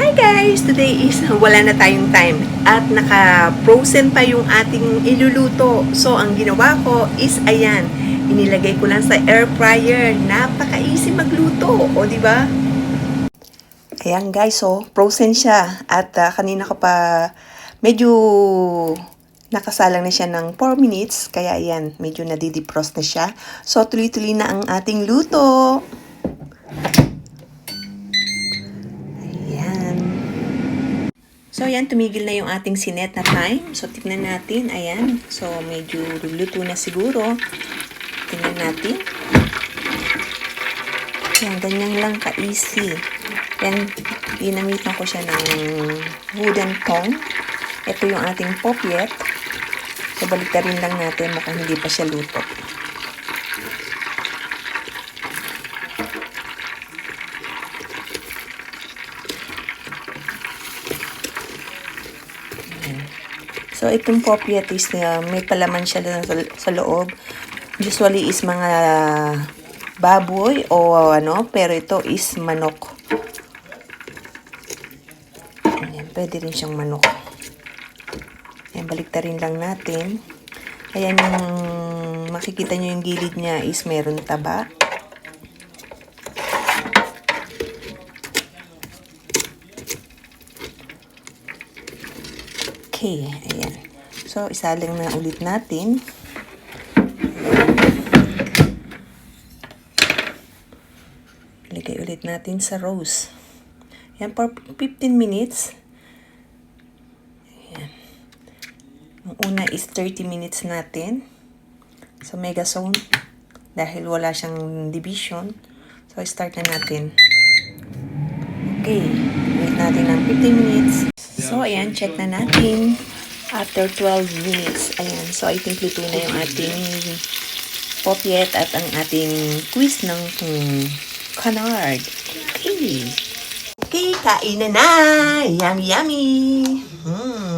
Hi guys! Today is wala na tayong time at naka-frozen pa yung ating iluluto. So, ang ginawa ko is ayan, inilagay ko lang sa air fryer. Napaka-easy magluto, o di ba? Ayan guys, so frozen siya at ah, kanina ko pa medyo nakasalang na siya ng 4 minutes kaya ayan, medyo nadidefrost na siya. So tuloy-tuloy na ang ating luto. So ayan, tumigil na yung ating sinet na time. So tignan natin, ayan. So medyo luto na siguro. Tingnan natin. Yan, ganyan lang ka-easy. Yan, ginamitan ko siya ng wooden tong. Ito yung ating popyet. So, baliktarin lang natin. Mukhang hindi pa siya luto. So, itong popyet is na may palaman siya doon sa, sa loob. Usually is mga baboy o ano, pero ito is manok. Ayan, pwede rin siyang manok. Ayan, baliktarin lang natin. Ayan, yung makikita nyo yung gilid niya is meron taba. Okay, ayan. So, isaling na ulit natin. Ilagay ulit natin sa rose. Yan, for 15 minutes. Ayan. Ang una is 30 minutes natin. Sa mega zone. Dahil wala siyang division. So, start na natin. Okay. Wait natin ng 15 minutes. So, ayan. Check na natin. After 12 minutes. Ayan. So, I think luto na yung ating popyet at ang ating quiz ng hmm, canard. Okay. Okay, kain na na. Yummy, yummy. Hmm.